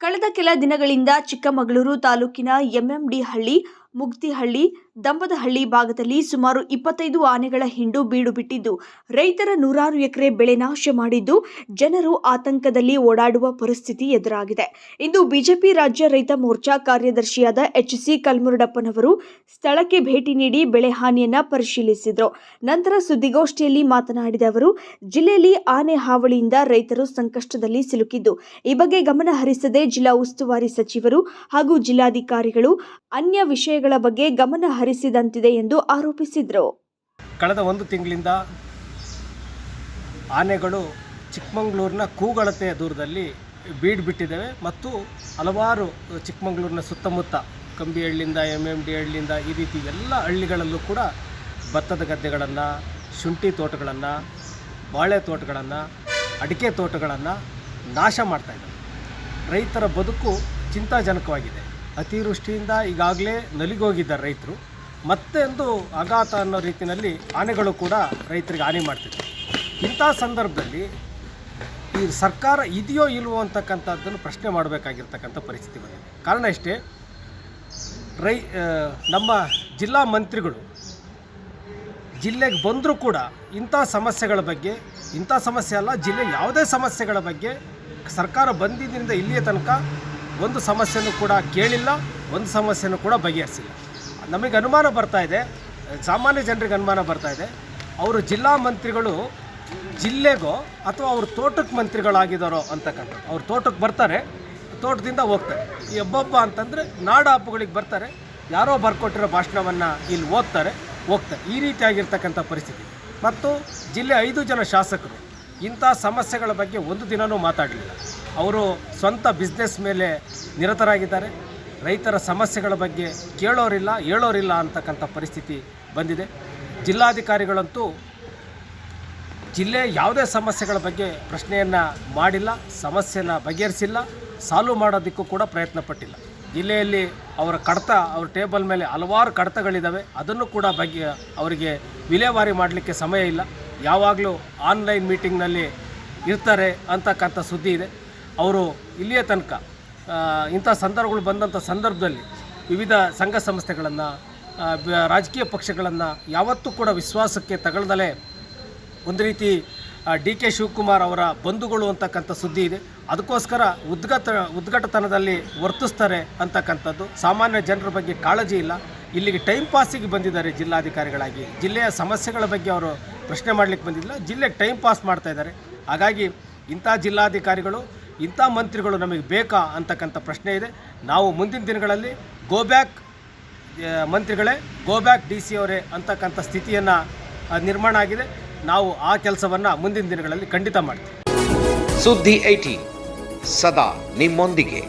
ಕಳೆದ ಕೆಲ ದಿನಗಳಿಂದ ಚಿಕ್ಕಮಗಳೂರು ತಾಲೂಕಿನ ಎಂಎಂಡಿ ಹಳ್ಳಿ ಮುಗ್ತಿಹಳ್ಳಿ ದಂಬದಹಳ್ಳಿ ಭಾಗದಲ್ಲಿ ಸುಮಾರು ಇಪ್ಪತ್ತೈದು ಆನೆಗಳ ಹಿಂಡು ಬೀಡು ಬಿಟ್ಟಿದ್ದು, ರೈತರ ನೂರಾರು ಎಕರೆ ಬೆಳೆ ನಾಶ ಮಾಡಿದ್ದು ಜನರು ಆತಂಕದಲ್ಲಿ ಓಡಾಡುವ ಪರಿಸ್ಥಿತಿ ಎದುರಾಗಿದೆ. ಇಂದು ಬಿಜೆಪಿ ರಾಜ್ಯ ರೈತ ಮೋರ್ಚಾ ಕಾರ್ಯದರ್ಶಿಯಾದ ಎಚ್ ಸಿ ಕಲ್ಮುರುಡಪ್ಪನವರು ಸ್ಥಳಕ್ಕೆ ಭೇಟಿ ನೀಡಿ ಬೆಳೆ ಹಾನಿಯನ್ನ ಪರಿಶೀಲಿಸಿದರು. ನಂತರ ಸುದ್ದಿಗೋಷ್ಠಿಯಲ್ಲಿ ಮಾತನಾಡಿದ ಅವರು, ಜಿಲ್ಲೆಯಲ್ಲಿ ಆನೆ ಹಾವಳಿಯಿಂದ ರೈತರು ಸಂಕಷ್ಟದಲ್ಲಿ ಸಿಲುಕಿದ್ದು. ಈ ಬಗ್ಗೆ ಗಮನ ಹರಿಸದೆ ಜಿಲ್ಲಾ ಉಸ್ತುವಾರಿ ಸಚಿವರು ಹಾಗೂ ಜಿಲ್ಲಾಧಿಕಾರಿಗಳು ಅನ್ಯ ವಿಷಯಗಳ ಬಗ್ಗೆ ಗಮನ ಹರಿಸಿದಂತಿದೆ ಎಂದು ಆರೋಪಿಸಿದರು. ಕಳೆದ ಒಂದು ತಿಂಗಳಿಂದ ಆನೆಗಳು ಚಿಕ್ಕಮಂಗ್ಳೂರಿನ ಕೂಗಳತೆಯ ದೂರದಲ್ಲಿ ಬೀಡ್ ಬಿಟ್ಟಿದ್ದಾವೆ ಮತ್ತು ಹಲವಾರು ಚಿಕ್ಕಮಂಗ್ಳೂರಿನ ಸುತ್ತಮುತ್ತ ಕಂಬಿಹಳ್ಳಿಯಿಂದ ಎಂ ಎಂ ಡಿ ಹಳ್ಳಿಯಿಂದ ಈ ರೀತಿ ಎಲ್ಲ ಹಳ್ಳಿಗಳಲ್ಲೂ ಕೂಡ ಭತ್ತದ ಗದ್ದೆಗಳನ್ನು, ಶುಂಠಿ ತೋಟಗಳನ್ನು, ಬಾಳೆ ತೋಟಗಳನ್ನು, ಅಡಿಕೆ ತೋಟಗಳನ್ನು ನಾಶ ಮಾಡ್ತಾಯಿದ್ದಾರೆ ರೈತರ ಬದುಕು ಚಿಂತಾಜನಕವಾಗಿದೆ. ಅತಿವೃಷ್ಟಿಯಿಂದ ಈಗಾಗಲೇ ನಲಿಗೋಗಿದ್ದಾರೆ ರೈತರು. ಮತ್ತೆ ಒಂದು ಆಘಾತ ಅನ್ನೋ ರೀತಿಯಲ್ಲಿ ಆನೆಗಳು ಕೂಡ ರೈತರಿಗೆ ಹಾನಿ ಮಾಡ್ತಿದೆ. ಇಂಥ ಸಂದರ್ಭದಲ್ಲಿ ಈ ಸರ್ಕಾರ ಇದೆಯೋ ಇಲ್ವೋ ಅಂತಕ್ಕಂಥದ್ದನ್ನು ಪ್ರಶ್ನೆ ಮಾಡಬೇಕಾಗಿರ್ತಕ್ಕಂಥ ಪರಿಸ್ಥಿತಿ ಬಂದಿದೆ. ಕಾರಣ ಇಷ್ಟೇ, ರೈ ನಮ್ಮ ಜಿಲ್ಲಾ ಮಂತ್ರಿಗಳು ಜಿಲ್ಲೆಗೆ ಬಂದರೂ ಕೂಡ ಇಂಥ ಸಮಸ್ಯೆಗಳ ಬಗ್ಗೆ, ಇಂಥ ಸಮಸ್ಯೆ ಅಲ್ಲ, ಜಿಲ್ಲೆ ಯಾವುದೇ ಸಮಸ್ಯೆಗಳ ಬಗ್ಗೆ ಸರ್ಕಾರ ಬಂದಿದ್ದರಿಂದ ಇಲ್ಲಿಯ ತನಕ ಒಂದು ಸಮಸ್ಯೆನೂ ಕೂಡ ಕೇಳಿಲ್ಲ, ಒಂದು ಸಮಸ್ಯೆನೂ ಕೂಡ ಬಗೆಹರಿಸಿಲ್ಲ. ನಮಗೆ ಅನುಮಾನ ಬರ್ತಾ ಇದೆ. ಸಾಮಾನ್ಯ ಜನರಿಗೆ ಅನುಮಾನ ಬರ್ತಾ ಇದೆ. ಅವರು ಜಿಲ್ಲಾ ಮಂತ್ರಿಗಳು ಜಿಲ್ಲೆಗೋ ಅಥವಾ ಅವ್ರ ತೋಟಕ್ಕೆ ಮಂತ್ರಿಗಳಾಗಿದ್ದಾರೋ ಅಂತಕ್ಕಂಥ ಅವ್ರ ತೋಟಕ್ಕೆ ಬರ್ತಾರೆ, ತೋಟದಿಂದ ಹೋಗ್ತಾರೆ. ಈ ಹಬ್ಬಬ್ಬ ಅಂತಂದರೆ ನಾಡ ಹಬ್ಬಗಳಿಗೆ ಬರ್ತಾರೆ. ಯಾರೋ ಬರ್ಕೊಟ್ಟಿರೋ ಭಾಷಣವನ್ನು ಇಲ್ಲಿ ಓದ್ತಾರೆ, ಹೋಗ್ತಾರೆ. ಈ ರೀತಿಯಾಗಿರ್ತಕ್ಕಂಥ ಪರಿಸ್ಥಿತಿ. ಮತ್ತು ಜಿಲ್ಲೆ ಐದು ಜನ ಶಾಸಕರು, ಇಂಥ ಸಮಸ್ಯೆಗಳ ಬಗ್ಗೆ ಒಂದು ದಿನವೂ ಮಾತಾಡಲಿಲ್ಲ. ಅವರು ಸ್ವಂತ ಬಿಸ್ನೆಸ್ ಮೇಲೆ ನಿರತರಾಗಿದ್ದಾರೆ. ರೈತರ ಸಮಸ್ಯೆಗಳ ಬಗ್ಗೆ ಕೇಳೋರಿಲ್ಲ, ಹೇಳೋರಿಲ್ಲ ಅಂತಕ್ಕಂಥ ಪರಿಸ್ಥಿತಿ ಬಂದಿದೆ. ಜಿಲ್ಲಾಧಿಕಾರಿಗಳಂತೂ ಜಿಲ್ಲೆ ಯಾವುದೇ ಸಮಸ್ಯೆಗಳ ಬಗ್ಗೆ ಪ್ರಶ್ನೆಯನ್ನು ಮಾಡಿಲ್ಲ, ಸಮಸ್ಯೆನ ಬಗೆಹರಿಸಿಲ್ಲ, ಸಾಲ್ವ್ ಮಾಡೋದಕ್ಕೂ ಕೂಡ ಪ್ರಯತ್ನ ಪಟ್ಟಿಲ್ಲ. ಜಿಲ್ಲೆಯಲ್ಲಿ ಅವರ ಕಡತ, ಅವ್ರ ಟೇಬಲ್ ಮೇಲೆ ಹಲವಾರು ಕಡತಗಳಿದ್ದಾವೆ ಅದನ್ನು ಕೂಡ ಬಗ್ಗೆ ಅವರಿಗೆ ವಿಲೇವಾರಿ ಮಾಡಲಿಕ್ಕೆ ಸಮಯ ಇಲ್ಲ. ಯಾವಾಗಲೂ ಆನ್ಲೈನ್ ಮೀಟಿಂಗ್ನಲ್ಲಿ ಇರ್ತಾರೆ ಅಂತಕ್ಕಂಥ ಸುದ್ದಿ ಇದೆ. ಅವರು ಇಲ್ಲಿಯ ತನಕ ಇಂಥ ಸಂದರ್ಭಗಳು ಬಂದಂಥ ಸಂದರ್ಭದಲ್ಲಿ ವಿವಿಧ ಸಂಘ ಸಂಸ್ಥೆಗಳನ್ನು ರಾಜಕೀಯ ಪಕ್ಷಗಳನ್ನು ಯಾವತ್ತೂ ಕೂಡ ವಿಶ್ವಾಸಕ್ಕೆ ತಗೊಳ್ದಲೇ ಒಂದು ರೀತಿ ಡಿ ಕೆ ಶಿವಕುಮಾರ್ ಅವರ ಬಂಧುಗಳು ಅಂತಕ್ಕಂಥ ಸುದ್ದಿ ಇದೆ. ಅದಕ್ಕೋಸ್ಕರ ಉದ್ಗತ, ಉದ್ಘಟತನದಲ್ಲಿ ವರ್ತಿಸ್ತಾರೆ ಅಂತಕ್ಕಂಥದ್ದು. ಸಾಮಾನ್ಯ ಜನರ ಬಗ್ಗೆ ಕಾಳಜಿ ಇಲ್ಲ. ಇಲ್ಲಿಗೆ ಟೈಮ್ ಪಾಸಿಗೆ ಬಂದಿದ್ದಾರೆ ಜಿಲ್ಲಾಧಿಕಾರಿಗಳಾಗಿ. ಜಿಲ್ಲೆಯ ಸಮಸ್ಯೆಗಳ ಬಗ್ಗೆ ಅವರು ಪ್ರಶ್ನೆ ಮಾಡಲಿಕ್ಕೆ ಬಂದಿಲ್ಲ. ಜಿಲ್ಲೆಗೆ ಟೈಮ್ ಪಾಸ್ ಮಾಡ್ತಾ ಇದ್ದಾರೆ. ಹಾಗಾಗಿ ಇಂಥ ಜಿಲ್ಲಾಧಿಕಾರಿಗಳು ಇಂಥ ಮಂತ್ರಿಗಳು ನಮಗೆ ಬೇಕಾ ಅಂತಕ್ಕಂಥ ಪ್ರಶ್ನೆ ಇದೆ. ನಾವು ಮುಂದಿನ ದಿನಗಳಲ್ಲಿ ಗೋ ಬ್ಯಾಕ್ ಮಂತ್ರಿಗಳೇ ಗೋ ಬ್ಯಾಕ್ ಡಿ ಸಿ ಅವರೇ ಅಂತಕ್ಕಂಥ ಸ್ಥಿತಿಯನ್ನು ನಿರ್ಮಾಣ ಆಗಿದೆ. ನಾವು ಆ ಕೆಲಸವನ್ನು ಮುಂದಿನ ದಿನಗಳಲ್ಲಿ ಖಂಡಿತ ಮಾಡ್ತೀವಿ. ಸುದ್ದಿ ಐಟಿ ಸದಾ ನಿಮ್ಮೊಂದಿಗೆ.